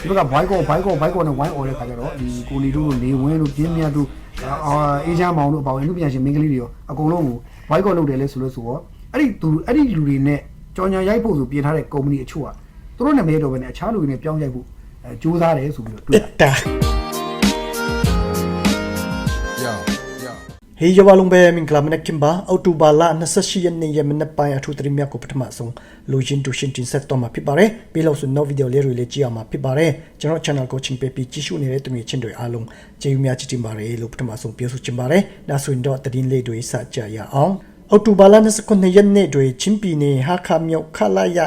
ဒီဘက်ကဘိုက်ကောဘိုက်ကောဘိုက်ကောနဲ့ဝိုင်းអော်တဲ့ခါကျတော့ဒီကိုနေတို့တို့နေဝင်းတို့ပြင်းမြတ်တို့အာအေးချမ်းမောင်တို့အပေါင်းအမှုပြန်ရှင်မင်းကလေးတွေရောအကုန်လုံးကိုဘိုက်ကောလုပ်တယ်လဲဆိုလို့ဆိုတော့အဲ့ဒီသူအဲ့ဒီလူတွေနဲ့ကြော်ညာရိုက်ဖို့ဆိုပြင်ထားတဲ့ကုမ္ပဏီအချို့ကသူတို့နာမည်တော့ပဲနဲ့အခြားလူတွေနဲ့ပြောင်းရိုက်ဖို့အဲစူးစမ်းတယ်ဆိုပြီးတော့တွေ့တ ဟေးရဝလုံးပဲမင်္ဂလာမနက်ခင်ပါအောက်တိုဘာလ28ရက်နေ့ယမနက်ပိုင်းအထူးသတင်းများကိုပထမဆုံးလိုချင်းတူရှင်တင်ဆက်တော့မှာဖြစ်ပါတယ်ပြီးလို့ဆိုနောက်ဗီဒီယိုလေးတွေလည်းကြည့်အောင်မှာဖြစ်ပါတယ်ကျွန်တော် channel ကိုချင်းပေးပြီးကြည့်ရှုနေတဲ့သူတွေချင်းတွေအားလုံးကျေးဇူးများချစ်တင်ပါတယ်လို့ပထမဆုံးပြောဆိုချင်ပါတယ်ဒါဆိုရင်တော့သတင်းလေးတွေစကြရအောင်အောက်တိုဘာလ29ရက်နေ့တွင်ချင်းပြည်နယ်ဟာခါမြောက်ခလာရ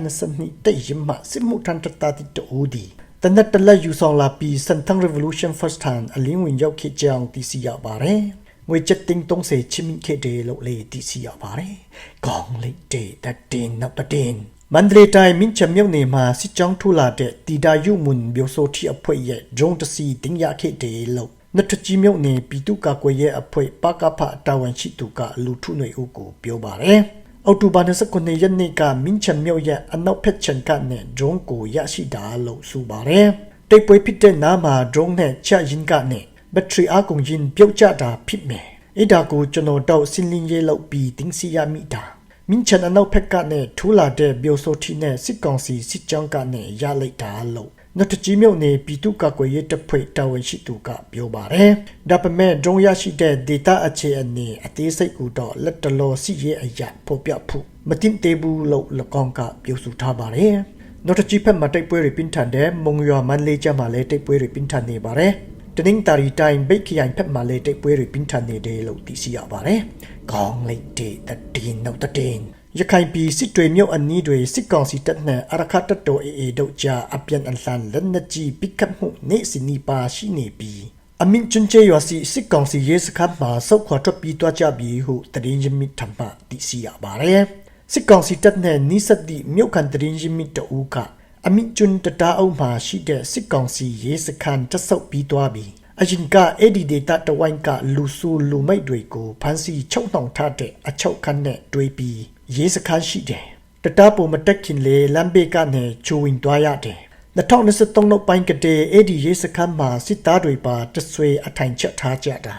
222တိတ်ရင်မှစစ်မှုထမ်းတတတိတူဒီတနက်တလက်ယူဆောင်လာပြီးစန်တန် revolution first hand အလင်းဝင်ရောက်ခဲ့ကြောင်းသိရှိရပါတယ် ငွေချက်တင်းတုံးစေချင်းမိခဲ့တယ်လို့လေသိရှိရပါတယ်။ကောင်းလိုက်တဲ့တတင်နောက်တတင်မန္တလေးတိုင်းမင်းချမြုပ်နေမှာစစ်ကြောင်းထူလာတဲ့တီတာယုမွန် biểu ဆိုတီအဖွဲ့ရဲ့ဒရုန်းတစီတင်ရခဲ့တယ်လို့နတ်ထကြီးမြုပ်နေပြည်သူ့ကာကွယ်ရေးအဖွဲ့ပကဖတာဝန်ရှိသူကလူထုຫນွေဦးကိုပြောပါတယ်။အောက်တိုဘာ29ရက်နေ့ကမင်းချမြုပ်ရဲ့အနောက်ဖက်ချန်ကနေဒရုန်းကိုရရှိတာလို့ဆိုပါတယ်။တိတ်ပွဲဖြစ်တဲ့နားမှာဒရုန်းနဲ့ချရင်ကနေ ဘက်ထရီအားကုန်ရင်ပြုတ်ကျတာဖြစ်မယ်။အဲ့ဒါကိုကျွန်တော်တော့စင်လင်းရေးလုပ်ပြီးတင်းစီရမိတာ။မင်းချန်အနောက်ဖက်ကနဲ့ထူလာတဲ့ဘီယိုဆိုတီနဲ့စစ်ကောင်စီစစ်ကြောင်းကနဲ့ရလိုက်တာလို့နတ်တကြီးမြုပ်နေပြည်သူ့ကာကွယ်ရေးတပ်ဖွဲ့တာဝန်ရှိသူကပြောပါတယ်။ဒါပေမဲ့ဒုံရရှိတဲ့ data အခြေအနေအသေးစိတ်ကိုတော့လက်တလောစီရဲ့အရာဖော်ပြဖို့မတင်သေးဘူးလို့လကောင်ကပြောဆိုထားပါတယ်။နောက်တစ်ကြည့်ဖက်မှာတိုက်ပွဲတွေပြင်းထန်တဲ့မုံရွာမန်လေးကျမ်းမှာလည်းတိုက်ပွဲတွေပြင်းထန်နေပါတယ်။ တနင်္သာရီတိုင်းဘိတ်ခရိုင်ဖက်မှာလည်းတိုက်ပွဲတွေပြင်းထန်နေတယ်လို့သိရှိရပါတယ်။ကောင်းလိုက်တဲ့တည်င်းနောက်တည်င်းရခိုင်ပြည်စစ်တွေမြို့အနီးတွေစစ်ကောင်စီတပ်နဲ့အရခတ်တပ်တော်အေအေတို့ကြားအပြန်အလှန်လက်နက်ကြီးပစ်ခတ်မှုနေ့စဉ်နီးပါးရှိနေပြီးအမင်ကျွန်းချေရွာစီစစ်ကောင်စီရဲစခန်းမှာစောက်ခွာထွက်ပြီးတွားကြပြီးဟုတရင်ရမီထံပါသိရှိရပါတယ်။စစ်ကောင်စီတပ်နဲ့နိစက်တိမြို့ခံတရင်ရမီတအူးက အမင်ကျွန်းတတားအုပ်မှာရှိတဲ့စစ်ကောင်စီရဲစခန်းတဆုပ်ပြီးတွားပြီးအရင်ကအဲ့ဒီဒေတာတဝိုင်းကလူဆူလူမိတ်တွေကိုဖမ်းဆီးချုပ်နှောင်ထားတဲ့အချုပ်ခန်းနဲ့တွဲပြီးရဲစခန်းရှိတယ်တတားပုံမတက်ခင်လေလမ်းဘေးကနေချိုးဝင်သွားရတယ်2023နောက်ပိုင်းကတည်းအဲ့ဒီရဲစခန်းမှာစစ်သားတွေပါတဆွေအထိုင်ချက်ထားကြတာ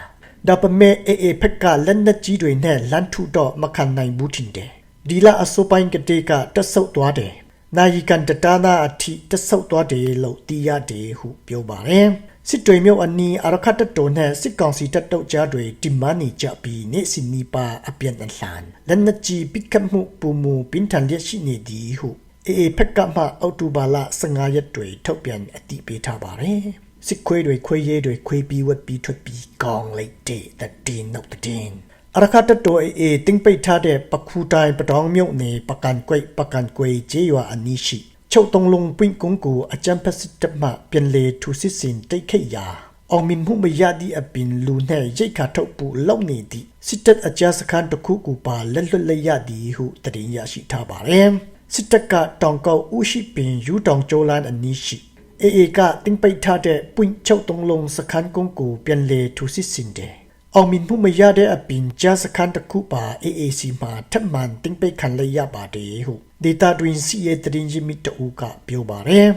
ဒါပေမဲ့အေအေဖက်ကလက်နက်ကြီးတွေနဲ့လမ်းထုတော့မခံနိုင်ဘူးထင်တယ်ဒီလအစိုးပိုင်းကတည်းကတက်ဆုပ်သွားတယ် နာယီကန်တတာနာအထိတက်ဆုပ်သွားတယ်လို့သိရတယ်ဟုပြောပါတယ်စစ်တွေမျိုးအနီးအရခတ်တတော်နဲ့စစ်ကောင်စီတပ်တုပ်ကြားတွေဒီမန်နေကြပြီးနေ့စဉ်နီးပါအပြန်အလှန်လက်နက်ကြီးပစ်ခတ်မှုပုံမူပင်ထန်ရရှိနေသည်ဟုအေအေဖက်ကမှအောက်တိုဘာလ15ရက်တွေထုတ်ပြန်အတည်ပြုထားပါတယ်စစ်ခွေးတွေခွေးရဲတွေခွေးပြီးဝက်ပြီးထွက်ပြီးကောင်းလိုက်တဲ့တည်င်းနောက်တည်င်း အရခတ်တတော်အေအေတင်းပိတ်ထားတဲ့ပခုတိုင်းပတောင်းမြုပ်နေပကန်ကွိတ်ပကန်ကွေကျေးရွာအနီးရှိချုပ်တုံလုံးပွင့်ကုန်းကိုအကြံဖက်စစ်တပ်မှပြန်လေထူစစ်စင်တိတ်ခိတ်ရာအောင်မြင်မှုမရသည့်အပင်လူနဲ့ရိတ်ခါထုတ်ပူလောက်နေသည့်စစ်တပ်အကြစခန်းတစ်ခုကိုပါလက်လွတ်လိုက်ရသည်ဟုတရင်ရရှိထားပါတယ်စစ်တပ်ကတောင်ကောက်ဥရှိပင်ယူတောင်ကျိုးလန်းအနီးရှိအေအေကတင်းပိတ်ထားတဲ့ပွင့်ချုပ်တုံလုံးစခန်းကုန်းကိုပြန်လေထူစစ်စင်တယ် အောင်မြင်မှုမရတဲ့အပြင်ကြားစခန်းတစ်ခုပါ AAC မှာထပ်မံတင်ပိတ်ခံလိုက်ရပါတယ်ဟုဒေတာတွင်စီရဲ့တရင်ကြီးမီတူကပြောပါတယ်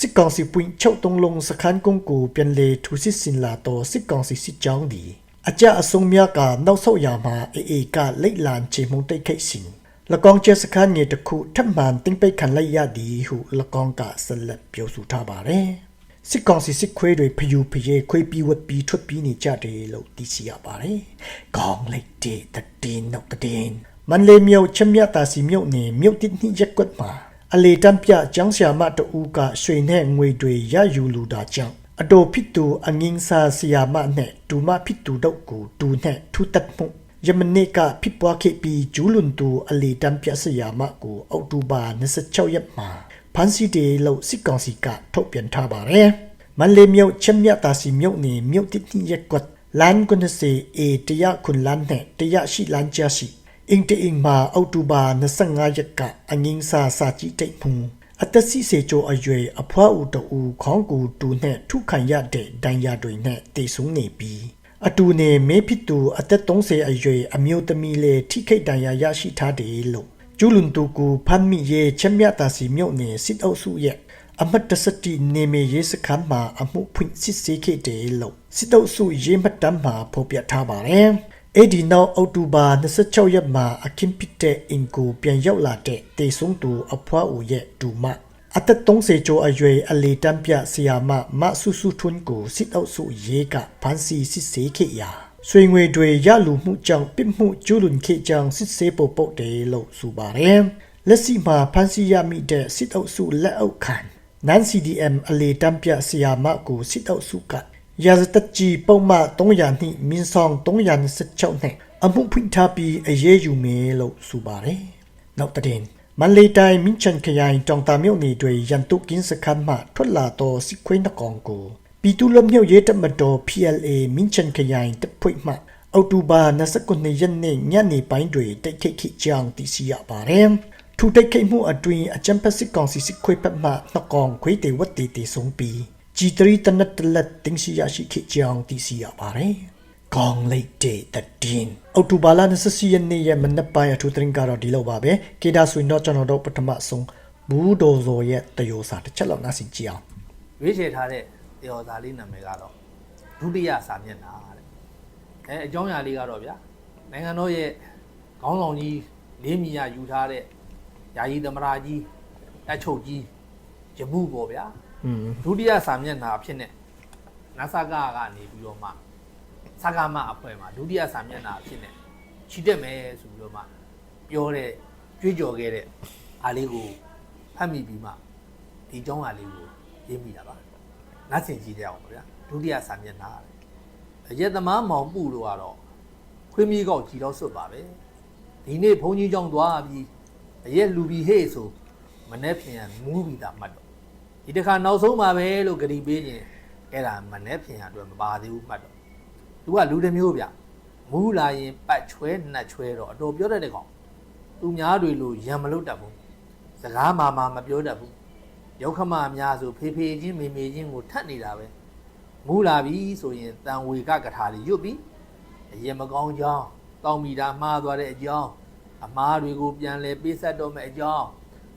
စစ်ကောင်စီပွင့်ချုပ်တုံးလုံးစခန်းကုန်းကိုပြန်လေထူစစ်စင်လာတော့စစ်ကောင်စီစစ်ကြောင်းဒီအကြအစုံများကနောက်ဆုတ်ရမှာ AA ကလိတ်လန်ချေမှုန်တိတ်ခိတ်စင်လကောင်ကျစခန်းငယ်တစ်ခုထပ်မံတင်ပိတ်ခံလိုက်ရသည်ဟုလကောင်ကဆက်လက်ပြောဆိုထားပါတယ် စစ်ကောင်စီစစ်ခွေးတွေဖျူဖျဲခွေးပြီးဝက်ပြီးထွက်ပြီးနေကြတယ်လို့သိရှိရပါတယ်။ကောင်းလိုက်တဲ့တည်င်းနောက်တည်င်းမန်လေးမြို့ချမြတာစီမြို့နေမြို့တစ်နှစ်ရက်ကွက်မှာအလေတံပြကျောင်းဆရာမတူကရွှေနဲ့ငွေတွေရယူလူတာကြောင့်အတော်ဖြစ်သူအငင်းစာဆရာမနဲ့ဒူမဖြစ်သူတို့ကိုဒူနဲ့ထူတက်မှုယမနေ့ကဖြစ်ပွားခဲ့ပြီးဂျူးလွန်သူအလေတံပြဆရာမကိုအောက်တိုဘာ26ရက်မှာ ဖန်စီတေလို့စစ်ကောင်စီကထုတ်ပြန်ထားပါတယ်။မန်လေးမြို့ချက်မြတ်တာစီမြို့နေမြို့တစ်နှစ်ရက်ကွက်လန်ကွနစီအေတရခွန်လန်နဲ့တရရှိလန်ချာစီအင်တအင်မာအောက်တိုဘာ25ရက်ကအငင်းစာစာကြည့်တိတ်မှုအသက်စီစေချိုအရွယ်အဖွားဦးတူခေါင်းကူတူနဲ့ထုခံရတဲ့ဒဏ်ရာတွေနဲ့တည်ဆုံနေပြီးအတူနေမေဖြစ်သူအသက်30အရွယ်အမျိုးသမီးလေးထိခိတ်ဒဏ်ရာရရှိထားတယ်လို့ ကျူးလွန်တူကိုဖမ်းမိရဲ့ချက်မြတာစီမြုပ်နေစစ်အုပ်စုရဲ့အမတ်တစတီနေမီရေးစခန်းမှာအမှုဖွင့်စစ်ဆေးခဲ့တယ်လို့စစ်တုပ်စုရေးမှတ်တမ်းမှာဖော်ပြထားပါတယ်။အဲ့ဒီနောက်အောက်တိုဘာ26ရက်မှာအခင်းပစ်တဲ့အင်ကိုပြန်ရောက်လာတဲ့တေဆုံးသူအဖွားဦးရဲ့ဒူမအသက်30ကျော်အရွယ်အလေတမ်းပြဆီယာမမဆုစုထွန်းကိုစစ်အုပ်စုရေးကဖမ်းဆီးစစ်ဆေးခဲ့ရာ ဆွေငွေတွေရလူမှုကြောင့်ပြစ်မှုကျူးလွန်ခဲ့ကြောင်းစစ်ဆေးပေါ်ပုတ်တယ်လို့ဆိုပါတယ်။လက်ရှိမှာဖမ်းဆီးရမိတဲ့စစ်အုပ်စုလက်အောက်ခံနန် CDM အလေတမ်းပြဆီယာမကိုစစ်အုပ်စုကရာဇသက်ကြီးပုံမှန်300နှစ်မင်းဆောင်326နဲ့အမှုဖွင့်ထားပြီးအရေးယူမယ်လို့ဆိုပါတယ်။နောက်တဲ့မန်လေးတိုင်းမင်းချန်ခရိုင်တောင်တာမြို့နယ်တွေရန်တုကင်းစခန်းမှထွက်လာတော့စစ်ခွေးနှကောင်ကို ပြည်သူ့လွတ်မြောက်ရေးတပ်မတော် PLA မင်းချန်ခရိုင်တပ်ဖွဲ့မှအောက်တိုဘာ29ရက်နေ့ညနေပိုင်းတွေတိုက်ခိုက်ခဲ့ကြောင်းသိရှိရပါတယ်။ထူတိုက်ခိုက်မှုအတွင်းအကြံဖက်စစ်ကောင်စီစစ်ခွေးပတ်မှနှကောင်ခွေးတေဝတ်တေတေဆုံးပြီး G3 တနတ်တလက်တင်ရှိရရှိခဲ့ကြောင်းသိရှိရပါတယ်။ကောင်းလိုက်တဲ့တည်င်းအောက်တိုဘာလ24ရက်နေ့ရဲ့မနက်ပိုင်းအထူးသတင်းကတော့ဒီလောက်ပါပဲကေဒါဆွေတော့ကျွန်တော်တို့ပထမဆုံးဘူးဒိုဇော်ရဲ့တယောစာတစ်ချက်လောက်နားဆင်ကြည့်အောင်ရွေးချယ်ထားတဲ့ တေော်စာလေးနာမည်ကတော့ဒုတိယစာမျက်နှာတဲ့အဲအကြောင်းအရာလေးကတော့ဗျာနိုင်ငံတော်ရဲ့ခေါင်းဆောင်ကြီးလေးမြီရယူထားတဲ့ယာယီသမရာကြီးအချုပ်ကြီးရမှုပေါ့ဗျာอืมဒုတိယစာမျက်နှာအဖြစ်နဲ့နဆကကနေပြီးတော့မှစကားမအဖွဲ့မှာဒုတိယစာမျက်နှာအဖြစ်နဲ့ချီတက်မယ်ဆိုပြီးတော့မှပြောတဲ့ကြွေးကြော်ခဲ့တဲ့အားလေးကိုဖတ်မိပြီးမှဒီအကြောင်းအားလေးကိုရေးမိတာပါ နတ်စင်ကြည့်ကြအောင်ပါဗျာဒုတိယစာမျက်နှာအရက်သမားမောင်ပူတို့ကတော့ခွေးမီးကောက်ကြည်တော့စွတ်ပါပဲဒီနေ့ဘုန်းကြီးကျောင်းသွားပြီးအရက်လူပြီးဟေ့ဆိုမနေ့ဖြန်မူးပြီးတာမှတ်တော့ဒီတစ်ခါနောက်ဆုံးပါပဲလို့ဂရီပေးခြင်းအဲ့ဒါမနဲ့ဖြင်ရအတွက်မပါသေးဘူးမှတ်တော့သူကလူတစ်မျိုးဗျမူးလာရင်ပတ်ချွဲနှက်ချွဲတော့အတော်ပြောတတ်တဲ့ကောင်သူများတွေလို့ရံမလို့တတ်ဘူးစကားမာမာမပြောတတ်ဘူး ရောက်ခမအများဆိုဖေဖေချင်းမေမေချင်းကိုထတ်နေတာပဲမူးလာပြီဆိုရင်တန်ဝေကကထာလေးရွတ်ပြီးအရင်မကောင်းကြောင်းတောင်းမိတာမှားသွားတဲ့အကြောင်းအမားတွေကိုပြန်လဲပေးဆက်တော့မယ့်အကြောင်း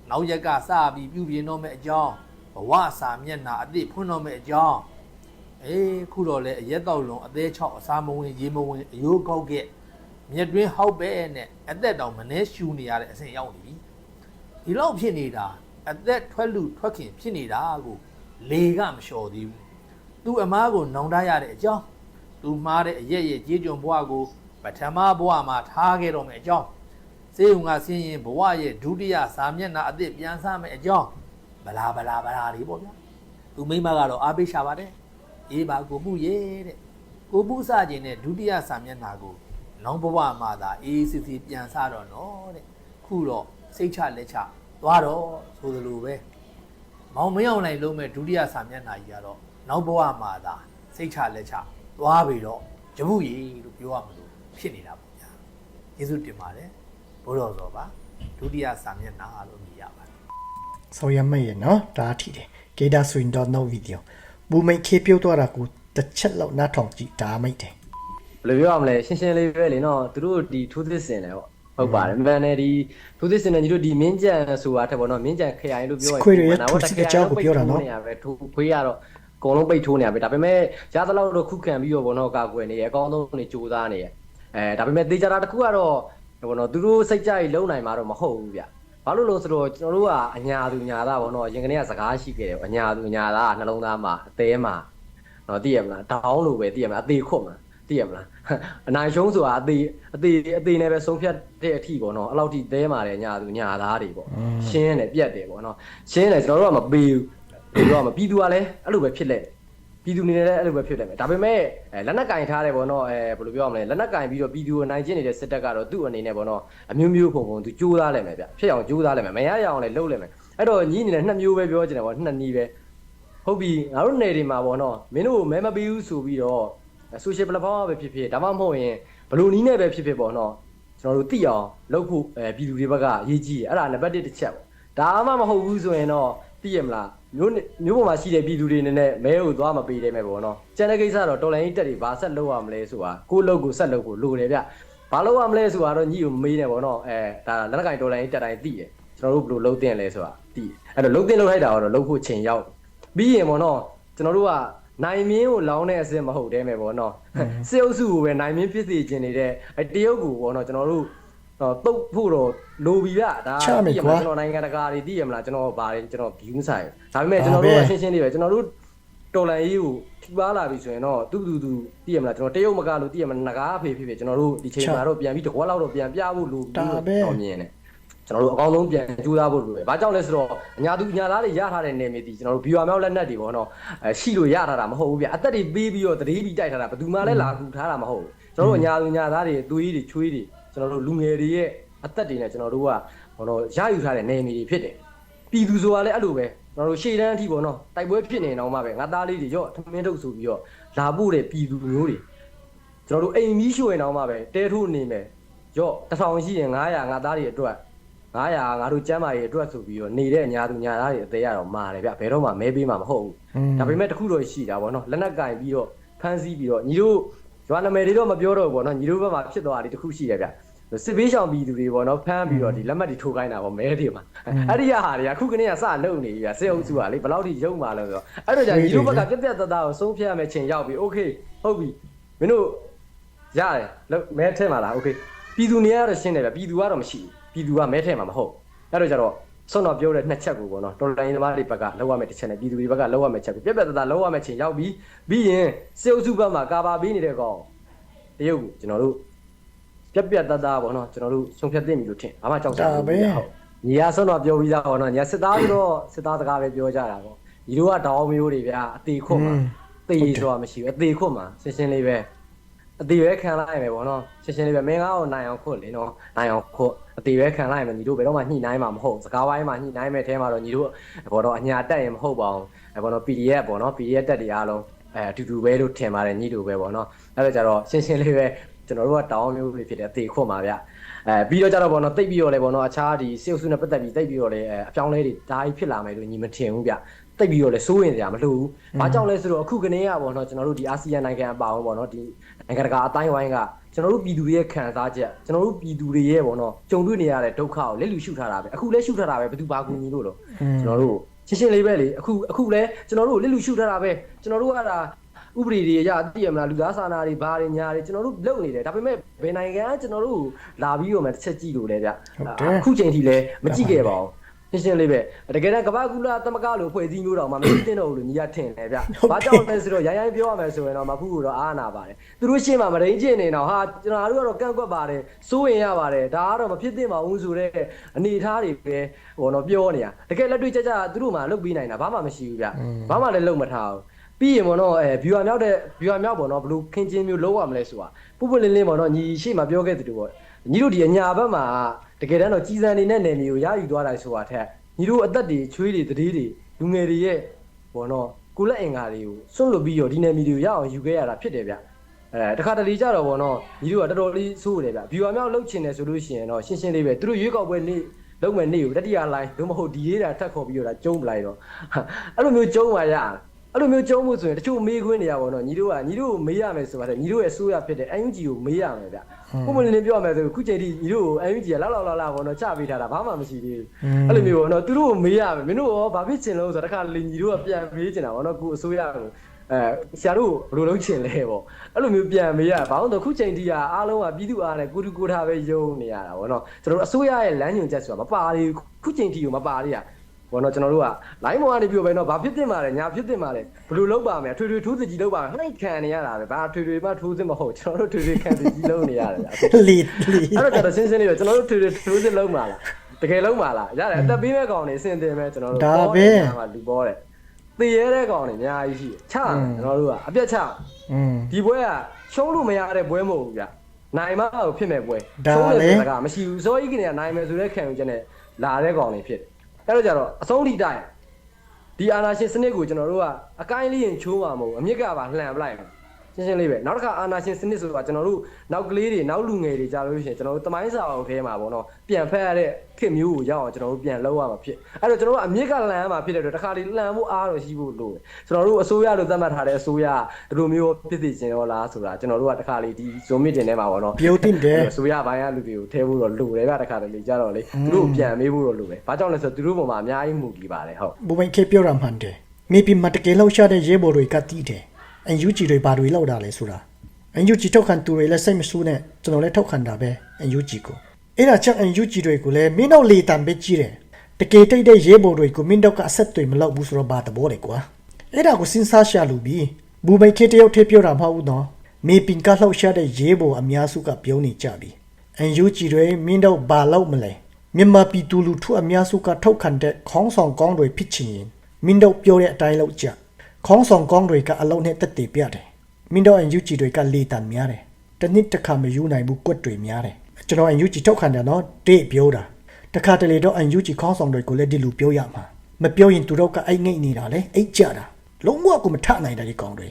နောက်ရက်ကစပြီးပြုပြင်တော့မယ့်အကြောင်းဘဝစာမျက်နှာအသည့်ဖွင့်တော်မယ့်အကြောင်းအေးခုတော့လေအရက်တော့လုံးအသေးချောက်အစာမဝင်ရေမဝင်အယိုးကောက်ကဲ့မြက်တွင်းဟောက်ပဲနဲ့အသက်တောင်မနှဲရှူနေရတဲ့အဆင့်ရောက်နေပြီဒီလောက်ဖြစ်နေတာ အသက်ထွက်လူထွက်ခင်ဖြစ်နေတာကိုလေကမလျှော်သေးဘူးသူအမားကိုနောင်တရတဲ့အကြောင်းသူမှားတဲ့အရက်ရဲ့ကြေးကြုံဘဝကိုပထမဘဝမှာထားခဲ့တော့မယ့်အကြောင်းစေုံကဆင်းရင်ဘဝရဲ့ဒုတိယစာမျက်နှာအသစ်ပြန်စားမယ့်အကြောင်းဗလာဗလာဗလာလေးပေါ့ဗျာသူမိမကတော့အားပေးရှာပါတယ်အေးပါကိုပုရေတဲ့ကိုပုစခြင်းနဲ့ဒုတိယစာမျက်နှာကိုနောင်ဘဝမှာသာအေးစစ်စစ်ပြန်စားတော့နော်တဲ့ခုတော့စိတ်ချလက်ချ သွားတော့ဆိုသလိုပဲမောင်မရောက်နိုင်လုံးမဲ့ဒုတိယစာမျက်နှာကြီးကတော့နောက်ဘဝမှာသာစိတ်ချလက်ချသွားပြီတော့ဂျမှုရီလို့ပြောရမလို့ဖြစ်နေတာပေါ့ဗျာယေရှုတင်ပါတယ်ဘုရောတော်ပါဒုတိယစာမျက်နှာလို့မြည်ရပါတယ်ဆော်ရမဲ့ရနော်ဒါအထိတယ်ကေဒါဆွေတော့နောက်ဗီဒီယိုဘူမိတ်ခေပြုတ်သွားတာကိုတစ်ချက်လောက်နားထောင်ကြည့်ဒါမိတ်တယ်ဘယ်လိုပြောရမလဲရှင်းရှင်းလေးပဲလေနော်သူတို့ဒီထိုးသစ်စင်လေပေါ့ ဟုတ်ပါတယ်မန်နဲ့ဒီထိုးသစ်စင်နဲ့ညီတို့ဒီမင်းကြံဆိုတာထက်ပေါ့နော်မင်းကြံခရိုင်လို့ပြောရင်ထိုးခွေးရတော့အကုန်လုံးပိတ်ထိုးနေရပဲဒါပေမဲ့ရသလောက်တော့ခုခံပြီးတော့ဘောနော်ကာကွယ်နေရအကောင်းဆုံးနေစူးစမ်းနေရအဲဒါပေမဲ့တေချာတာတစ်ခုကတော့ဘောနော်သူတို့စိတ်ကြိုက်လုံနိုင်မှာတော့မဟုတ်ဘူးဗျဘာလို့လို့ဆိုတော့ကျွန်တော်တို့ကအညာသူညာသားဘောနော်ရင်ကနေကစကားရှိခဲ့တယ်အညာသူညာသားနှလုံးသားမှာအသေးမှာနော်သိရမလားတောင်းလို့ပဲသိရမလားအသေးခွတ်မှာ သိရမလားအနိုင်ရှုံးဆိုတာအသေးအသေးအသေးနဲ့ပဲဆုံးဖြတ်တဲ့အထိပေါ့နော်အဲ့လောက်ထိသဲမာတယ်ညာသူညာသားတွေပေါ့ရှင်းတယ်ပြက်တယ်ပေါ့နော်ရှင်းတယ်ကျွန်တော်တို့ကမပေးဘူးပြီးတော့မပြည်သူကလည်းအဲ့လိုပဲဖြစ်လက်ပြည်သူနေလည်းအဲ့လိုပဲဖြစ်တယ်မယ်ဒါပေမဲ့အဲလက်နက်ကင်ထားတယ်ပေါ့နော်အဲဘယ်လိုပြောရမလဲလက်နက်ကင်ပြီးတော့ပြည်သူကိုနိုင်ကျင့်နေတဲ့စစ်တပ်ကတော့သူ့အနေနဲ့ပေါ့နော်အမျိုးမျိုးပုံပုံသူကြိုးစားလိုက်မယ်ဗျဖြစ်အောင်ကြိုးစားလိုက်မယ်မရရအောင်လည်းလုပ်လိုက်မယ်အဲ့တော့ညီအနေနဲ့နှစ်မျိုးပဲပြောချင်တယ်ပေါ့နှစ်နည်းပဲဟုတ်ပြီငါတို့နယ်တွေမှာပေါ့နော်မင်းတို့မဲမပေးဘူးဆိုပြီးတော့ social platform ပဲဖြစ်ဖြစ်ဒါမှမဟုတ်ရင်ဘလို့နီးနဲ့ပဲဖြစ်ဖြစ်ပေါ့နော်ကျွန်တော်တို့သိအောင်လုပ်ဖို့အဲပြည်သူတွေဘက်ကအရေးကြီးတယ်အဲ့ဒါနံပါတ်1တစ်ချက်ပေါ့ဒါမှမဟုတ်ဘူးဆိုရင်တော့သိရမလားမျိုးမျိုးပေါ်မှာရှိတဲ့ပြည်သူတွေနေနဲ့မဲကိုသွားမပေးတယ်မဲ့ပေါ့နော်ကျန်တဲ့ကိစ္စတော့တော်လိုင်းကြီးတက်တွေဘာဆက်လုပ်ရမလဲဆိုတာကိုလုပ်ကိုဆက်လုပ်ကိုလိုတယ်ဗျဘာလုပ်ရမလဲဆိုတာတော့ညီကိုမေးနေပေါ့နော်အဲဒါလက်ကင်တော်လိုင်းကြီးတက်တိုင်းသိတယ်ကျွန်တော်တို့ဘယ်လိုလုပ်တင်လဲဆိုတာဒီအဲ့တော့လုပ်တင်လုပ်ထိုက်တာတော့လုပ်ဖို့ချိန်ရောက်ပြီးရင်ပေါ့နော်ကျွန်တော်တို့က နိုင်မင်းကိုလောင်းတဲ့အစစ်မဟုတ်တဲမယ်ပေါ့နော်စစ်အုပ်စုကိုပဲနိုင်မင်းဖြစ်စေခြင်းနေတဲ့အဲတရုတ်ကိုပေါ့နော်ကျွန်တော်တို့တော့တုတ်ဖို့တော့လိုပြီဗျဒါချမယ်ကွာကျွန်တော်နိုင်ငံတကာတွေသိရမလားကျွန်တော်ပါတယ်ကျွန်တော် view ဆိုင်ဒါပေမဲ့ကျွန်တော်တို့ကရှင်းရှင်းလေးပဲကျွန်တော်တို့တော်လန်ရေးကိုထိပါလာပြီဆိုရင်တော့တူတူတူသိရမလားကျွန်တော်တရုတ်မကလို့သိရမလားငကားအဖေဖြစ်ဖြစ်ကျွန်တော်တို့ဒီချိန်မှာတော့ပြန်ပြီးတကွာလောက်တော့ပြန်ပြဖို့လိုပြီလို့တော့မြင်တယ် ကျွန်တော်တို့အကောင်းဆုံးပြန်ကြိုးစားဖို့လိုတယ်။ဘာကြောင့်လဲဆိုတော့အညာသူအညာသားတွေရထားတဲ့နေမီတီကျွန်တော်တို့ဘီဝါမြောက်လက်နက်တွေပေါ့နော်။အဲရှိလို့ရထားတာမဟုတ်ဘူးဗျ။အသက်တွေပေးပြီးတော့တတိပြီးတိုက်ထားတာဘယ်သူမှလည်းလာကူထားတာမဟုတ်ဘူး။ကျွန်တော်တို့အညာသူအညာသားတွေအသွေးတွေချွေးတွေကျွန်တော်တို့လူငယ်တွေရဲ့အသက်တွေနဲ့ကျွန်တော်တို့ကဘောတော့ရယူထားတဲ့နေမီတွေဖြစ်တယ်။ပြည်သူဆိုတာလည်းအဲ့လိုပဲကျွန်တော်တို့ရှေ့တန်းအထိပေါ့နော်။တိုက်ပွဲဖြစ်နေတော့မှပဲငါသားလေးတွေရော့ထမင်းထုတ်ဆိုပြီးတော့လာဖို့တဲ့ပြည်သူမျိုးတွေကျွန်တော်တို့အိမ်မီးရှို့ရင်တော့မှပဲတဲထိုးနေမယ်။ရော့တစ်ထောင်ရှိရင်900ငါသားတွေအတွက် 900ငါတို့ကျမ်းမာရေးအတွက်ဆိုပြီးတော့နေတဲ့ညာသူညာသားတွေအသေးရတော့မာတယ်ဗျဘယ်တော့မှမဲပေးမှာမဟုတ်ဘူးဒါပေမဲ့တခုတော့ရှိတာဗောနော်လက်နက်ကင်ပြီးတော့ဖမ်းဆီးပြီးတော့ညီတို့ရွာနာမည်တွေတော့မပြောတော့ဘူးဗောနော်ညီတို့ဘက်မှာဖြစ်သွားတာဒီတခုရှိတယ်ဗျစစ်ပေးရှောင်ပြည်သူတွေဗောနော်ဖမ်းပြီးတော့ဒီလက်မှတ်တွေထိုးခိုင်းတာဗောမဲတွေမှာအဲ့ဒီရဟာတွေကအခုကနေ့ကစလုံနေပြီဗျစစ်အုပ်စုကလေဘယ်လောက်ထိရုံမာလဲဆိုတော့အဲ့တော့じゃညီတို့ဘက်ကပြက်ပြက်တသားကိုဆုံးဖြတ်ရမယ့်ချိန်ရောက်ပြီโอเคဟုတ်ပြီမင်းတို့ရတယ်မဲထဲမှာလားโอเคပြည်သူနေရတော့ရှင်းတယ်ဗျပြည်သူကတော့မရှိဘူး ပြည်သူကမဲထဲမှာမဟုတ်အဲ့တော့ကျတော့ဆုံးတော့ပြောတဲ့နှစ်ချက်ကိုပေါ့နော်တော်လိုင်းသမားတွေဘက်ကလောက်ရမယ့်တစ်ချက်နဲ့ပြည်သူတွေဘက်ကလောက်ရမယ့်ချက်ကိုပြက်ပြက်သားသားလောက်ရမယ့်ချိန်ရောက်ပြီးပြီးရင်စေအုပ်စုဘက်မှာကာပါပေးနေတဲ့ကောင်တရုတ်ကိုကျွန်တော်တို့ပြက်ပြက်သားသားပေါ့နော်ကျွန်တော်တို့ဆုံးဖြတ်သိပြီလို့ထင်ဘာမှကြောက်ကြဘူးဟုတ်ညီရဆုံးတော့ပြောပြီးသားပေါ့နော်ညီစစ်သားပြီးတော့စစ်သားစကားပဲပြောကြတာပေါ့ညီတို့ကတောင်းမျိုးတွေဗျာအသေးခွတ်မှာသေဆိုတာမရှိဘူးအသေးခွတ်မှာရှင်းရှင်းလေးပဲ အသေးပဲခံလိုက်မယ်ပေါ့နော်ရှင်းရှင်းလေးပဲမင်းကားကိုနိုင်အောင်ခွတ်လေနော်နိုင်အောင်ခွတ်အသေးပဲခံလိုက်မယ်ညီတို့ဘယ်တော့မှညှိနှိုင်းမှာမဟုတ်စကားဝိုင်းမှာညှိနှိုင်းမဲ့အဲမှာတော့ညီတို့ဘောတော့အညာတက်ရင်မဟုတ်ပါဘူးအဲဘောတော့ PDF ပေါ့နော် PDF တက်တွေအားလုံးအဲအတူတူပဲလို့ထင်ပါတယ်ညီတို့ပဲပေါ့နော်အဲ့တော့ကျတော့ရှင်းရှင်းလေးပဲကျွန်တော်တို့ကတောင်းမျိုးတွေဖြစ်တယ်အသေးခွတ်မှာဗျအဲပြီးတော့ကျတော့ဘောနော်တိတ်ပြီးတော့လေဘောနော်အခြားဒီစေုပ်စုနဲ့ပတ်သက်ပြီးတိတ်ပြီးတော့လေအပြောင်းလဲတွေဒါကြီးဖြစ်လာမယ်လို့ညီမထင်ဘူးဗျတိတ်ပြီးတော့လေစိုးရင်စရာမလိုဘူး။ဘာကြောင့်လဲဆိုတော့အခုကနေကပေါ့နော်ကျွန်တော်တို့ဒီအာဆီယံနိုင်ငံအပါအဝင်ပေါ့နော်ဒီ နိုင်ငံတကာအတိုင်းဝိုင်းကကျွန်တော်တို့ပြည်သူတွေရဲ့ခံစားချက်ကျွန်တော်တို့ပြည်သူတွေရဲ့ပေါ့နော်ကြုံတွေ့နေရတဲ့ဒုက္ခကိုလက်လူရှုထားတာပဲအခုလည်းရှုထားတာပဲဘယ်သူဘာကူညီလို့လို့ကျွန်တော်တို့ရှင်းရှင်းလေးပဲလေအခုအခုလည်းကျွန်တော်တို့လက်လူရှုထားတာပဲကျွန်တော်တို့ကဒါဥပဒေတွေရသိရမလားလူသားစာနာတွေဘာတွေညာတွေကျွန်တော်တို့လုပ်နေတယ်ဒါပေမဲ့ဘယ်နိုင်ငံကကျွန်တော်တို့လာပြီးတော့မှတစ်ချက်ကြည့်လို့လဲဗျအခုချိန်ထိလည်းမကြည့်ခဲ့ပါဘူး ရှင်းရှင်းလေးပဲတကယ်တမ်းကမ္ဘာကူလာသမဂလို့ဖွဲ့စည်းမျိုးတော့မှမသိတင်တော့ဘူးလို့ညီရထင်တယ်ဗျ။ဘာကြောင့်လဲဆိုတော့ရိုင်းရိုင်းပြောရမယ်ဆိုရင်တော့မခုကတော့အားနာပါတယ်။သူတို့ရှင်းမှာမရင်းကျင်နေတော့ဟာကျွန်တော်တို့ကတော့ကန့်ကွက်ပါတယ်။စိုးရင်ရပါတယ်။ဒါကတော့မဖြစ်သင့်ပါဘူးဆိုတဲ့အနေအထားတွေပဲဟိုတော့ပြောနေတာ။တကယ်လက်တွေ့ကြကြသူတို့မှလုပ်ပြီးနိုင်တာဘာမှမရှိဘူးဗျ။ဘာမှလည်းလုပ်မထားဘူး။ပြီးရင်ပေါ့နော်အဲ viewer မြောက်တဲ့ viewer မြောက်ပေါ့နော်ဘလို့ခင်းချင်းမျိုးလုံးဝမလဲဆိုတာပုပ်ပုလင်းလင်းပေါ့နော်ညီရှိမှပြောခဲ့သူတို့ပေါ့ညီတို့ဒီအညာဘက်မှာ တကယ်တမ်းတော့ကြီးစံနေတဲ့နယ်မြေကိုရယူသွားတာဆိုတာထက်ညီတို့အသက်တွေချွေးတွေတတိတွေလူငယ်တွေရဲ့ဘောနော်ကိုလက်အင်္ကာတွေကိုစွန့်လွတ်ပြီးတော့ဒီနယ်မြေတွေကိုရအောင်ယူခဲ့ရတာဖြစ်တယ်ဗျအဲတခါတလေကြတော့ဘောနော်ညီတို့ကတော်တော်လေးစိုးတယ်ဗျဘီဝါမြောက်လှုပ်ချင်တယ်ဆိုလို့ရှိရင်တော့ရှင်းရှင်းလေးပဲသူတို့ရွေးကောက်ပွဲနေ့လုံးမဲ့နေ့ကိုတတိယလိုင်းလို့မဟုတ်ဒီရေးတာထပ်ခေါ်ပြီးတော့ဒါကျုံးပလိုက်တော့အဲ့လိုမျိုးကျုံးပါရ အဲ့လိုမျိုးကျုံးမှုဆိုရင်တချို့မေးခွန်းနေရပါတော့ညီတို့ကညီတို့ကိုမေးရမယ်ဆိုပါတယ်ညီတို့ရဲ့အစိုးရဖြစ်တဲ့ UNG ကိုမေးရမယ်ဗျပုံမှန်လေးပြောရမယ်ဆိုခုချိန်ထိညီတို့ကို UNG ကလောက်လောက်လောက်လောက်ဘောနော်ချပေးထားတာဘာမှမရှိသေးဘူးအဲ့လိုမျိုးပေါ့နော်သူတို့ကိုမေးရမယ်မင်းတို့ရောဘာဖြစ်ချင်လို့ဆိုတော့တခါလေညီတို့ကပြန်မေးချင်တာပေါ့နော်ကိုအစိုးရကိုအဲဆရာတို့ဘယ်လိုလုပ်ချင်လဲပေါ့အဲ့လိုမျိုးပြန်မေးရဘာလို့လဲခုချိန်ထိကအားလုံးကပြည်သူအားနဲ့ကိုတူကိုထားပဲယုံနေရတာပေါ့နော်ကျွန်တော်တို့အစိုးရရဲ့လမ်းညွှန်ချက်ဆိုတာမပါသေးဘူးခုချိန်ထိကိုမပါသေးရဘော ဘောနော်ကျွန်တော်တို့က line ပေါ်ကနေပြီးတော့ပဲနော်ဘာဖြစ်တင်ပါလဲညာဖြစ်တင်ပါလဲဘယ်လိုလုပ်ပါမလဲထွေထွေထူးစကြီးလုပ်ပါမလဲနှိုက်ခံနေရတာပဲဘာထွေထွေမှထူးစစ်မဟုတ်ကျွန်တော်တို့ထွေထွေခံစကြီးလုပ်နေရတယ်ဗျလီလီအဲ့တော့ကျွန်တော်ရှင်းရှင်းလေးပဲကျွန်တော်တို့ထွေထွေထူးစစ်လုပ်ပါလားတကယ်လုံးပါလားရတယ်အသက်ပေးမဲ့ကောင်နေအဆင်တင်မဲ့ကျွန်တော်တို့ဒါပဲလူပေါ်တယ်တည်ရတဲ့ကောင်နေအများကြီးရှိချကျွန်တော်တို့ကအပြတ်ချอืมဒီပွဲကရှုံးလို့မရတဲ့ပွဲမဟုတ်ဘူးဗျနိုင်မအောင်ဖြစ်မဲ့ပွဲဒါလည်းမရှိဘူးစောကြီးကနေနိုင်မယ်ဆိုတဲ့ခံယူချက်နဲ့လာတဲ့ကောင်နေဖြစ်တယ် အဲ့တော့ကြတော့အဆုံးထိတိုင်ဒီအာနာရှင်စနစ်ကိုကျွန်တော်တို့ကအကိုင်းလေးရင်ချိုးမှာမဟုတ်ဘူးအမြင့်ကပါလှန်ပလိုက်မယ် ရှင်းရှင်းလေးပဲနောက်တစ်ခါအာနာရှင်စနစ်ဆိုတာကျွန်တော်တို့နောက်ကလေးတွေနောက်လူငယ်တွေကြားလို့ရှိရင်ကျွန်တော်တို့တမိုင်းစာအုပ်ထဲမှာပေါ့နော်ပြန်ဖက်ရတဲ့ခေတ်မျိုးကိုရောက်အောင်ကျွန်တော်တို့ပြန်လောက်ရမှာဖြစ်အဲ့တော့ကျွန်တော်တို့အမြင့်ကလန်ရမှာဖြစ်တဲ့အတွက်တစ်ခါလေးလန်ဖို့အားတော့ရှိဖို့လိုတယ်ကျွန်တော်တို့အစိုးရလို့သတ်မှတ်ထားတဲ့အစိုးရဒီလိုမျိုးဖြစ်သိခြင်းရောလားဆိုတာကျွန်တော်တို့ကတစ်ခါလေးဒီ zoom meeting ထဲမှာပေါ့နော်ပြောတင်တယ်အစိုးရဘိုင်းကလူတွေကိုထဲဖို့တော့လိုတယ်ဗျတစ်ခါတလေကြတော့လေသူတို့ပြန်မေးဖို့တော့လိုတယ်ဘာကြောင့်လဲဆိုတော့သူတို့ပုံမှာအများကြီးမူတည်ပါတယ်ဟုတ်ဘူမိုင်ခေပြောရမှန်တယ်မေပီမတကယ်လောက်ရှာတဲ့ရဲဘော်တွေကတည်တယ် အန်ယူဂျီတွေဘာတွေလောက်တာလဲဆိုတာအန်ယူဂျီထောက်ခံသူတွေလည်းစိတ်မဆိုးနဲ့ကျွန်တော်လည်းထောက်ခံတာပဲအန်ယူဂျီကိုအဲ့ဒါချက်အန်ယူဂျီတွေကိုလည်းမင်းတို့လေတံပဲကြီးတယ်တကယ်တိတ်တဲ့ရဲဘော်တွေကိုမင်းတို့ကအဆက်တွေမလောက်ဘူးဆိုတော့ဘာတဘောလေကွာအဲ့ဒါကိုစဉ်းစားရှာလူပြီးဘူမိုင်ခေတယောက်ထဲပြောတာမဟုတ်ဘူးနော်မေပင်ကလောက်ရှာတဲ့ရဲဘော်အများစုကပြောနေကြပြီအန်ယူဂျီတွေမင်းတို့ဘာလောက်မလဲမြန်မာပြည်သူလူထုအများစုကထောက်ခံတဲ့ခေါင်းဆောင်ကောင်းတွေဖြစ်ချင်ရင်မင်းတို့ပြောတဲ့အတိုင်းလောက်ကြ ခေါင်းဆောင်ကောင်းတွေကအလုံးနဲ့တက်တည်ပြတယ်မင်းတို့အန်ယူဂျီတွေကလေတံများတယ်တနစ်တစ်ခါမယူနိုင်ဘူးကွက်တွေများတယ်ကျွန်တော်အန်ယူဂျီထောက်ခံတယ်နော်ဒေ့ပြောတာတခါတလေတော့အန်ယူဂျီခေါင်းဆောင်တွေကိုလည်းဒီလိုပြောရမှာမပြောရင်သူတို့ကအိတ်ငိတ်နေတာလေအိတ်ကြတာလုံးဝကိုမထနိုင်တာဒီကောင်တွေ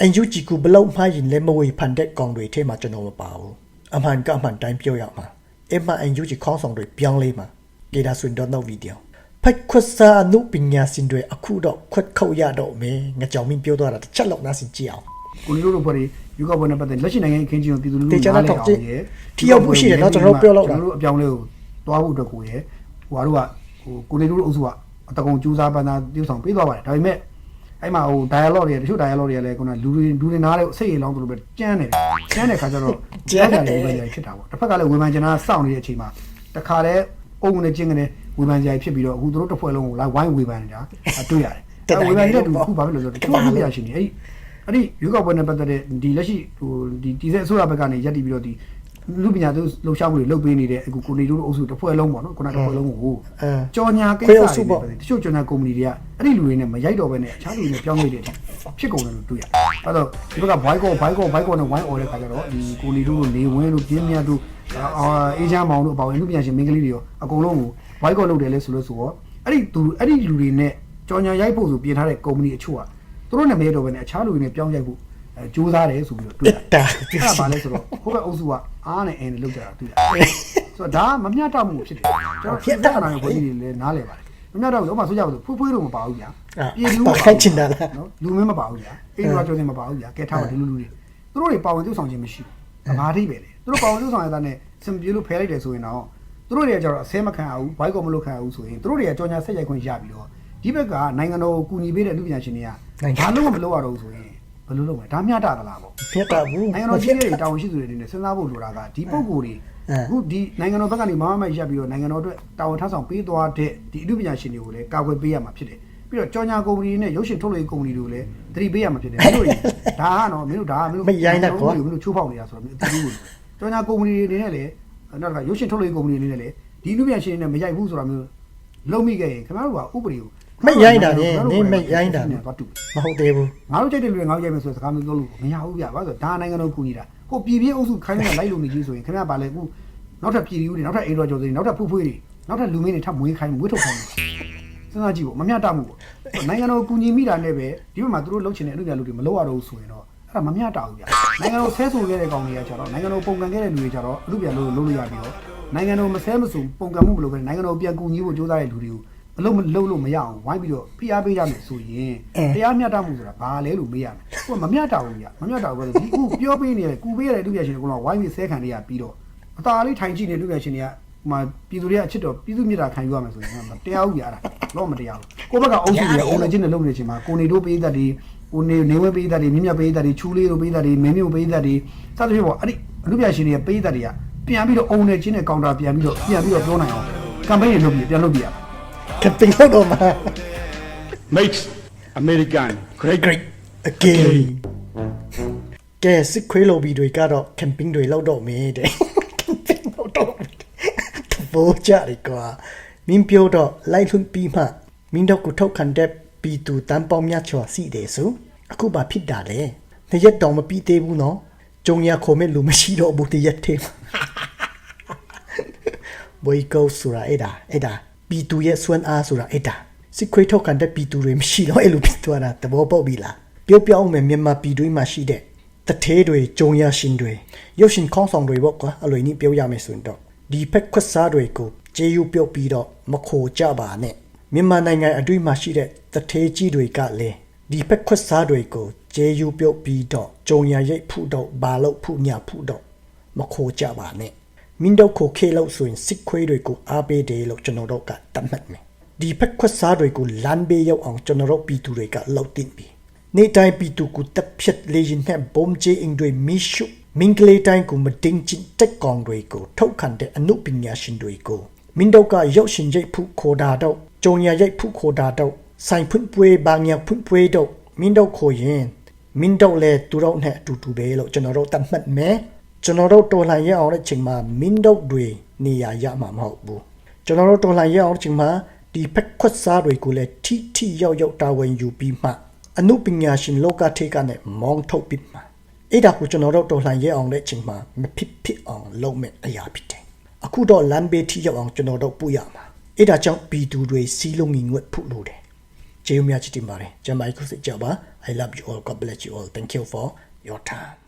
အန်ယူဂျီကိုဘလောက်မှရင်လည်းမဝေဖန်တဲ့ကောင်တွေထဲမှာကျွန်တော်မပါဘူးအမှန်ကအမှန်တိုင်းပြောရမှာအမှန်အန်ယူဂျီခေါင်းဆောင်တွေပြောင်းလဲမှာကေဒါဆွန်တော့နောက်ဗီဒီယို ဖက်ခွတ်စာအနုပညာရှင်တွေအခုတော့ခွတ်ခုတ်ရတော့မယ်ငါကြောင်မင်းပြောသွားတာတစ်ချက်လောက်နားစင်ကြည့်အောင်ကိုလေးတို့တို့ဖွဲ့တွေယူကပွဲနဲ့ပတ်သက်လက်ရှိနိုင်ငံရဲ့အခင်းချင်းကိုပြည်သူလူထုတေချာနဲ့ထောက်ကြည့်ထိရောက်မှုရှိတယ်နော်ကျွန်တော်တို့ပြောလောက်တာကျွန်တော်တို့အပြောင်းလဲကိုတွားဖို့အတွက်ကိုရယ်ဟိုဟာတို့ကဟိုကိုလေးတို့တို့အုပ်စုကအတကုံကျူးစားပန်းသားပြုဆောင်ပေးသွားပါတယ်ဒါပေမဲ့အဲ့မှာဟို dialogue တွေတချို့ dialogue တွေကလည်းခုနလူတွေလူတွေနားတဲ့စိတ်ရည်လောင်းတို့ပဲကြမ်းနေတယ်ကြမ်းတဲ့ခါကျတော့ကြမ်းတယ်ပဲဖြစ်တာပေါ့တစ်ဖက်ကလည်းဝေဖန်ကျင်တာစောင့်နေတဲ့အချိန်မှာတခါတည်းအုံနဲ့ကျင်းကနေ ဝေဖန်ကြရဖြစ်ပြီးတော့အခုတို့တစ်ဖွဲ့လုံးကိုလာဝိုင်းဝေဖန်နေတာတွေ့ရတယ်ဝေဖန်နေတဲ့သူအခုဘာဖြစ်လို့လဲဆိုတော့တချို့လူရရှိနေအဲ့ဒီအဲ့ဒီရွေးကောက်ပွဲနဲ့ပတ်သက်တဲ့ဒီလက်ရှိဟိုဒီတီစက်အစိုးရဘက်ကနေရပ်တည်ပြီးတော့ဒီလူပညာသူလှုပ်ရှားမှုတွေလုပ်ပေးနေတဲ့အခုကိုနေတို့အုပ်စုတစ်ဖွဲ့လုံးပေါ့နော်ခုနတစ်ဖွဲ့လုံးကိုအဲကြော်ညာကိစ္စခွဲအုပ်စုတွေပေါ့ပဲတချို့ကြော်ညာကုမ္ပဏီတွေကအဲ့ဒီလူတွေနဲ့မရိုက်တော့ဘဲနဲ့အခြားလူတွေနဲ့ပြောင်းလဲတဲ့အထိဖြစ်ကုန်တယ်လို့တွေ့ရတယ်။အဲ့တော့ဒီဘက်က boy ကော boy ကော boy ကောနဲ့ wine အော်တဲ့ခါကျတော့ဒီကိုနေတို့လိုနေဝင်းတို့ပြင်းမြတ်တို့အာအေးချမ်းမောင်တို့အပေါင်းလူပညာရှင်မင်းကလေးတွေရောအကုန်လုံးကို boy ကောလုပ်တယ်လဲဆိုလို့ဆိုတော့အဲ့ဒီသူအဲ့ဒီလူတွေနဲ့ကြော်ညာရိုက်ဖို့ဆိုပြင်ထားတဲ့ကုမ္ပဏီအချို့ကသူတို့နဲ့မရိုက်တော့ဘဲနဲ့အခြားလူတွေနဲ့ပြောင်းရိုက်ဖို့အဲစူးစမ်းတယ်ဆိုပြီးတော့တွေ့ရတယ်တာအဲ့ဒါပါလဲဆိုတော့ဟိုဘက်အုပ်စုကအားနဲ့အင်းနဲ့လောက်ကြတာတွေ့ရတယ်ဆိုတော့ဒါကမမျှတမှုဖြစ်တယ်ကျွန်တော်ဖြစ်တာနိုင်ဘုန်းကြီးတွေလည်းနားလဲပါတယ်မမျှတဘူးဥပမာဆိုကြပါစို့ဖွေးဖွေးတော့မပါဘူးဗျာလူပါခိုင်းချင်တာလားနော်လူမင်းမပါဘူးဗျာအိမ်တော်ကျော်စင်မပါဘူးဗျာကဲထားပါဒီလူလူတွေသူတို့တွေပါဝင်သူဆောင်ခြင်းမရှိဘူးငါးထိပ်ပဲလေသူတို့ပါဝင်သူဆောင်ရတာနဲ့စင်ပြေလို့ဖဲလိုက်တယ်ဆိုရင်တော့ သူတို့တွေကကျတော့အဆဲမခံအောင်ဘိုက်ကောမလို့ခံအောင်ဆိုရင်သူတို့တွေကကြော်ညာဆက်ရိုက်ခွင့်ရပြီးတော့ဒီဘက်ကနိုင်ငံတော်ကိုကူညီပေးတဲ့လူပညာရှင်တွေကဘာလို့မလုပ်ရတော့ဆိုရင်ဘယ်လိုလုပ်မလဲဒါမျှတသလားပေါ့ပြတ်တာဘူးနိုင်ငံတော်ရှိတဲ့တာဝန်ရှိသူတွေအနေနဲ့စဉ်းစားဖို့လိုတာကဒီပုံကိုယ်တွေအဲအခုဒီနိုင်ငံတော်ဘက်ကနေမမမရက်ပြီးတော့နိုင်ငံတော်အတွက်တာဝန်ထမ်းဆောင်ပေးသွားတဲ့ဒီအမှုပညာရှင်တွေကိုလည်းကာကွယ်ပေးရမှာဖြစ်တယ်ပြီးတော့ကြော်ညာကုမ္ပဏီနဲ့ရုပ်ရှင်ထုတ်လုပ်ရေးကုမ္ပဏီတွေကိုလည်းသတိပေးရမှာဖြစ်တယ်မင်းတို့တွေဒါကတော့မင်းတို့ဒါကမင်းတို့မင်းတို့ချိုးဖောက်နေတာဆိုတော့မင်းအတူတူကြော်ညာကုမ္ပဏီတွေအနေနဲ့လည်း နောက်ကရုပ်ရှင်ထုတ်လုပ်ရေးကုမ္ပဏီအနေနဲ့လည်းဒီအမှုပညာရှင်တွေနဲ့မရိုက်ဘူးဆိုတာမျိုးလုံးမိခဲ့ရင်ခင်ဗျားတို့ကဥပဒေကိုမိတ်ရိုင်းတာနဲ့နင်းမိတ်ရိုင်းတာနဲ့နဲ့ဘာတူမဟုတ်သေးဘူးငါတို့ကြိုက်တဲ့လူတွေငါတို့ကြိုက်မယ်ဆိုတဲ့စကားမျိုးပြောလို့မရဘူးဗျာဘာလို့လဲဆိုတော့ဒါနိုင်ငံတော်ကူညီတာကိုပြည်ပြည့်အုပ်စုခိုင်းနေလိုက်လို့နေကြီးဆိုရင်ခင်ဗျားပါလေအခုနောက်ထပ်ပြည်သူတွေနောက်ထပ်အိမ်တော်ကျော်တွေနောက်ထပ်ဖူးဖွေးတွေနောက်ထပ်လူမင်းတွေထပ်မွေးခိုင်းမွေးထုတ်ခိုင်းတယ်စဉ်းစားကြည့်ပေါ့မမျှတမှုပေါ့နိုင်ငံတော်ကူညီမိတာနဲ့ပဲဒီဘက်မှာသူတို့လှုပ်ချင်တဲ့အလုပ်ပြလူတွေမလုပ်ရတော့ဘူးဆိုရင်တော့ အဲ့ဒါမမျှတဘူးဗျာနိုင်ငံတော်ဆဲဆိုခဲ့တဲ့ကောင်တွေကကျတော့နိုင်ငံတော်ပုံကန်ခဲ့တဲ့လူတွေကျတော့အလုပ်ပြလို့လုပ်လို့ရပြီးတော့နိုင်ငံတော်မဆဲမဆိုပုံကန်မှုမလုပ်ဘဲနိုင်ငံတော်ပြန်ကူညီဖို့ကြိုးစားတဲ့လူတွေကိုအလုပ်မလုပ်လို့မရအောင်ဝိုင်းပြီးတော့ဖိအားပေးရမယ်ဆိုရင်တရားမျှတမှုဆိုတာဘာလဲလို့မေးရမယ်။ကိုကမမျှတဘူးဗျ။မမျှတဘူးဆိုဒီအခုပြောပေးနေတယ်ကူပေးရတဲ့လူပြရှင်တွေကဝိုင်းပြီးဆဲခံနေရပြီးတော့အသာလေးထိုင်ကြည့်နေလူပြရှင်တွေကဟိုမှာပြည်သူတွေကအချစ်တော်ပြည်သူမြတ်တာခံယူရမယ်ဆိုရင်တရားဥပဒေအဲ့ဒါတော့မတရားဘူး။ကိုဘက်ကအုပ်စုတွေအုံနေချင်းနဲ့လုပ်နေချင်းမှာကိုနေတို့ပေးတတ်တ ယ်ကိုနေနေဝဲပေးတတ်တယ်မြင့်မြတ်ပေးတတ်တယ်ချူလေးတို့ပေးတတ်တယ်မင်းမျိုးပေးတတ်တယ်စသဖြင့်ပေါ့အဲ့ဒီလူပြရှင်တွေကပေးတတ်တယ်ကပြန်ပြီးတော့အုံနေချင်းနဲ့ကောင်တာပြန်ပြီးတော့ပြန်ပြီးတော့ပြောနိုင်အောင်ကမ်ပိန်းတွေလုပ်ပြီးပြန်လုပ်ပြရမယ်ကပင်းတော့မှာ makes American great. great again ကဲစစ်ခွေးလိုဘီတွေကတော့ camping တွေလောက်တော့မယ်တဲ့ camping လောက်တော့ဘောကြရီကွာမင်းပြောတော့လိုက်လွန်ပြီးမှမင်းတို့ကိုထောက်ခံတဲ့ ပီတူတန်ပေါင်းများချော်စီတယ်ဆိုအခုဘာဖြစ်တာလဲနှစ်ရက်တောင်မပြီးသေးဘူးနော်ကြုံရခုံမဲ့လူမရှိတော့ဘူးတရက်သေးဘွေကောဆိုတာအဲ့ဒါအဲ့ဒါပီတူရဲ့စွမ်းအားဆိုတာအဲ့ဒါစစ်ခွေးထောက်ခံတဲ့ပီတူတွေမရှိတော့အဲ့လိုဖြစ်သွားတာသဘောပေါက်ပြီလားပြောပြအောင်မယ်မြန်မာပြည်တွင်းမှာရှိတဲ့တထဲတွေဂျုံရရှင်တွေရုပ်ရှင်ခေါင်းဆောင်တွေပေါ့ကွာအလိုนี้ပြောရမယ်ဆိုရင်တော့ဒီဖက်ခွတ်စားတွေကိုကျေးယူပြုတ်ပြီးတော့မခိုကြပါနဲ့ မြန်မာနိုင်ငံအတွင်းမှာရှိတဲ့တထဲကြီးတွေကလည်းဒီဖက်ခွတ်စားတွေကိုကျေးယူပြုတ်ပြီးတော့ဂျုံရရိတ်ဖုတော့ဘာလို့ဖုညာဖုတော့မခိုကြပါနဲ့မင်းတို့ခိုခေလို့ဆိုရင်စစ်ခွေးတွေကိုအားပေးတယ်လို့ကျွန်တော်တို့ကတတ်မှတ်မယ်ဒီဖက်ခွတ်စားတွေကိုလမ်းဘေးရောက်အောင်ကျွန်တော်တို့ပြည်သူတွေကလှုပ်တင်ပြီနေတိုင်းပီတူကူတပ်ဖြတ်လေရင်နဲ့ဘုံချေအင်တွေမီရှုမင်္ဂလေးတိုင်းကိုမတင်ချင်တက်ကောင်တွေကိုထောက်ခံတဲ့အမှုပညာရှင်တွေကိုမင်းတို့ကရောက်ရှင်ရိတ်ဖုခိုတာတော့ ကြုံရရိတ်ဖုခိုတာတော့ဆိုင်ဖွင့်ပွေးဘာညာဖွင့်ပွေးတော့မင်းတို့ခိုရင်မင်းတို့လည်းသူတို့နဲ့အတူတူပဲလို့ကျွန်တော်တို့တတ်မှတ်မယ်ကျွန်တော်တို့တော်လှန်ရအောင်တဲ့ချိန်မှာမင်းတို့တွေနေရာရမှာမဟုတ်ဘူးကျွန်တော်တို့တော်လှန်ရအောင်တဲ့ချိန်မှာဒီဖက်ခွတ်စားတွေကိုလည်းထိထိရောက်ရောက်တာဝန်ယူပြီးမှအနုပညာရှင်လောကထေကနဲ့မောင်းထုတ်ပြီးမှအဲ့ဒါကိုကျွန်တော်တို့တော်လှန်ရဲအောင်တဲ့အချိန်မှာမဖြစ်ဖြစ်အောင်လုပ်မဲ့အရာဖြစ်တယ်အခုတော့လမ်းဘေးထိရောက်အောင်ကျွန်တော်တို့ပို့ရမှာ အဲ့ဒါကြောင့်ပြည်သူတွေစီးလုံးငင်ငွက်ဖို့လို့တယ်ကျေးဇူးများချစ်တင်ပါတယ်ကျမ်းမာရေးခုစိတ်ကြပါ I love you all God bless you all thank you for your time